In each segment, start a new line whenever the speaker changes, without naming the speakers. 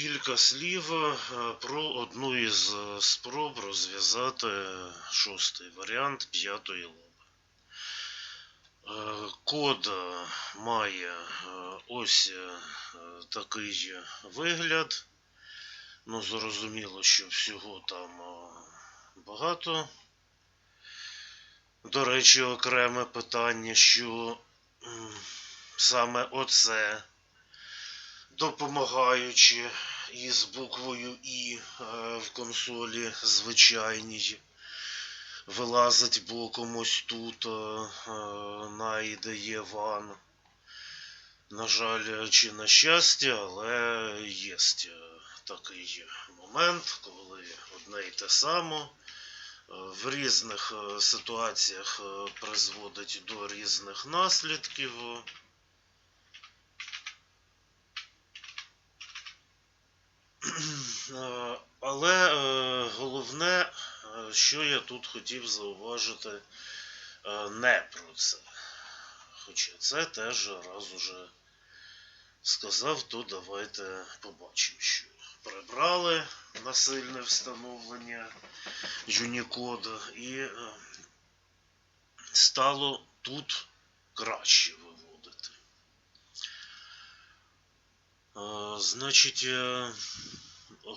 кілька слів е, про одну із е, спроб розв'язати шостий варіант п'ятої лоби. Е, Код е, має е, ось е, такий вигляд. Ну, зрозуміло, що всього там е, багато. До речі, окреме питання, що саме оце допомагаючи із буквою І е, в консолі звичайній. Вилазить боком ось тут е, е, на IDE One. На жаль, чи на щастя, але є такий момент, коли одне й те саме в різних ситуаціях призводить до різних наслідків. Але е, головне, е, що я тут хотів зауважити, е, не про це. Хоча це теж раз уже сказав, то давайте побачимо, що прибрали насильне встановлення Unicode і е, стало тут краще виводити. Е, Значить, е,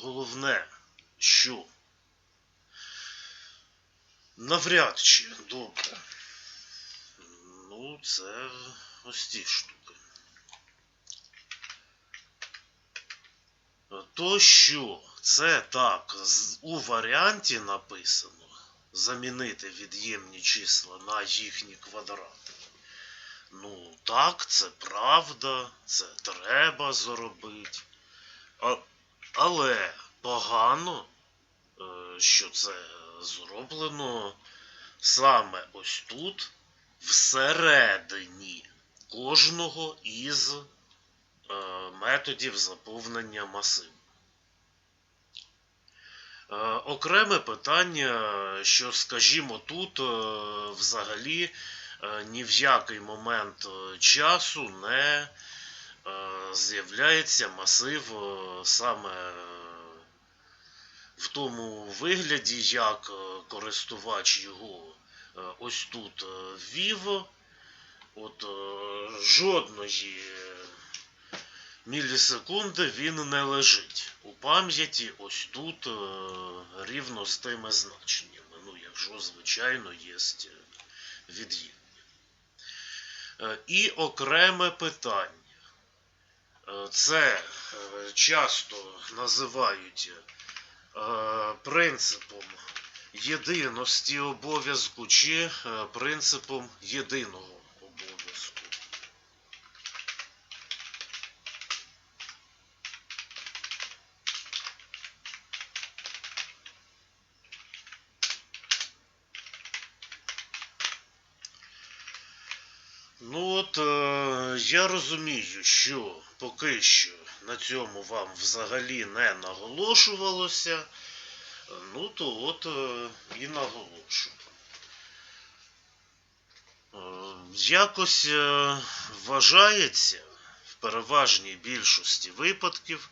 головне, що навряд чи добре. Ну, це ось ті штуки. То, що це так у варіанті написано, замінити від'ємні числа на їхні квадрати. Ну, так, це правда, це треба зробити. Але погано, е, що це зроблено саме ось тут, всередині кожного із е, методів заповнення масиву. Е, Окреме питання, що, скажімо, тут взагалі ні в який момент часу не з'являється масив е, саме е, в тому вигляді, як е, користувач його е, ось тут е, ввів. От е, жодної мілісекунди він не лежить у пам'яті ось тут е, рівно з тими значеннями. Ну, якщо, звичайно, є від'ємні. Е, І окреме питання. Це е, часто називають е, принципом єдиності обов'язку чи е, принципом єдиного обов'язку. Ну от е, я розумію, що поки що на цьому вам взагалі не наголошувалося. Ну то от е, і наголошую. Е, Якось е, вважається в переважній більшості випадків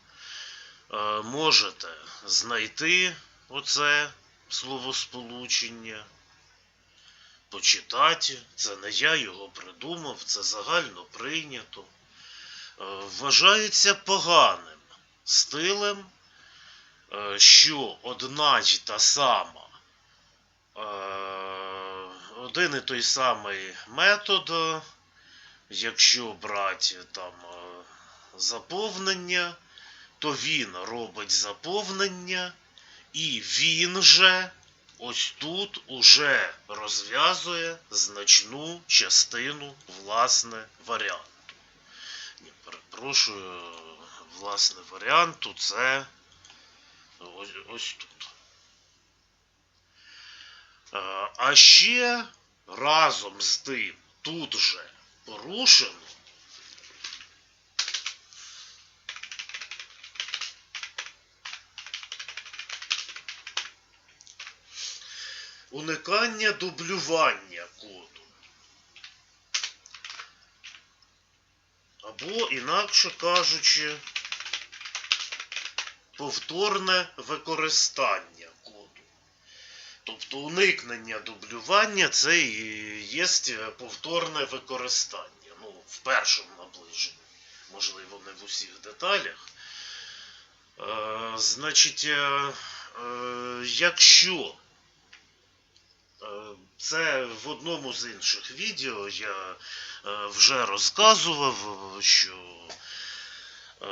е, можете знайти оце словосполучення, почитати. Це не я його придумав, це загально прийнято. Е, Вважається поганим стилем е, що одна й та сама, е, один і той самий метод, якщо брати там заповнення, то він робить заповнення, і він же ось тут уже розв'язує значну частину власне варіанту. Ні, перепрошую, власне варіанту це ось, ось тут. Е, А ще разом з тим тут же порушено уникання дублювання коду. Або, інакше кажучи, повторне використання коду. Тобто уникнення дублювання це і є повторне використання. Ну, в першому наближенні, можливо, не в усіх деталях. Е, значить, е, е, якщо е, це в одному з інших відео я е, вже розказував, що е,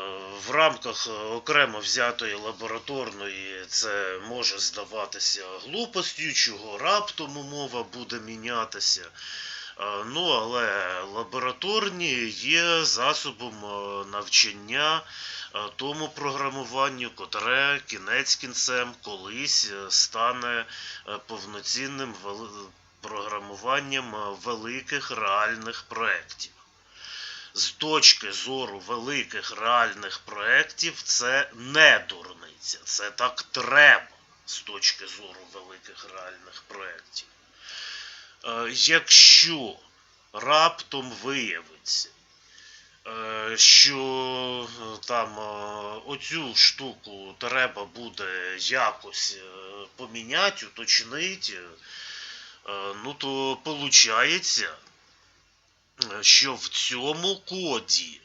в рамках е, окремо взятої лабораторної це може здаватися глупостю, чого раптом умова буде мінятися. Е, Ну, але лабораторні є засобом е, навчання е, тому програмуванню, котре кінець кінцем колись е, стане е, повноцінним програмуванням е, великих реальних проєктів. З точки зору великих реальних проєктів це не дурниця. Це так треба з точки зору великих реальних проєктів. Е, Якщо раптом виявиться, е, що е, там е, оцю штуку треба буде якось е, поміняти, уточнити, е, ну то виходить, що в цьому коді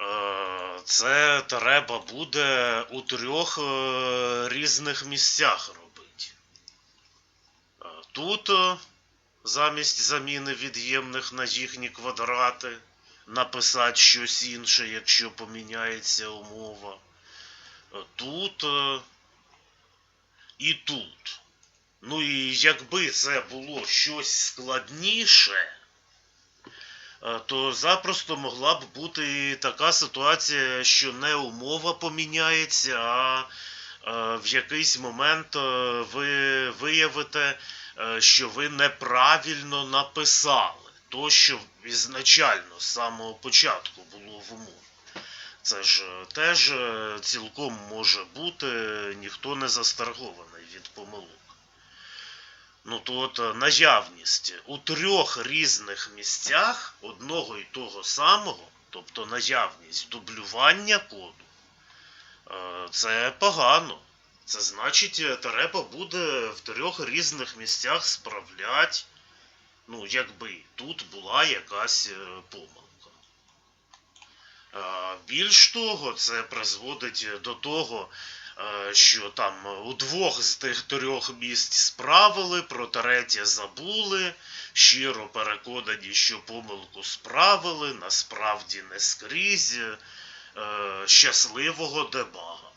е, це треба буде у трьох е, різних місцях робити. Е, Тут е, замість заміни від'ємних на їхні квадрати написати щось інше, якщо поміняється умова. Е, Тут е, і тут. Ну і якби це було щось складніше, е, то запросто могла б бути така ситуація, що не умова поміняється, а в якийсь момент ви виявите, що ви неправильно написали то, що ізначально з самого початку було в умові. Це ж е, теж е, цілком може бути, ніхто не застрахований від помилок. Ну то от е, наявність у трьох різних місцях одного і того самого, тобто наявність дублювання коду, це погано. Це значить, треба буде в трьох різних місцях справляти, ну, якби тут була якась е, помилка. Більш того, це призводить до того, е, що там у двох з тих трьох місць справили, про третє забули, щиро переконані, що помилку справили, насправді не скрізь. Е, Щасливого дебагу.